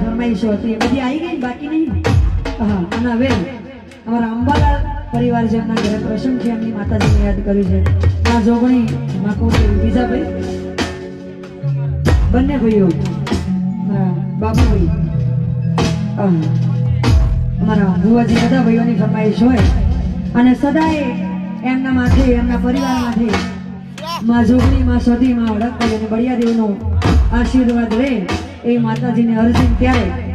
ફરમાઈશો હતી એ બધી આવી ગઈ બાકી નહીં? હા અને હવે અમારા અંબાલાલ પરિવાર છે, એમના ઘરે પ્રસંગ છે, એમની માતાજીને યાદ કર્યું છે. આ જોગણી માં કોણ છે? બીજા ભાઈ બંને ભાઈઓ. મારા બાબુભાઈ. અમારા ભુવાજી બધા ભાઈઓની ફરમાઈશ હોય. અને સદાય એમના માથે, એમના પરિવાર માથે માં જોગણી માં સદી માં વડકભાઈ અને બળિયાદેવનો આશીર્વાદ રહે એ માતાજીને અર્જુન ત્યારે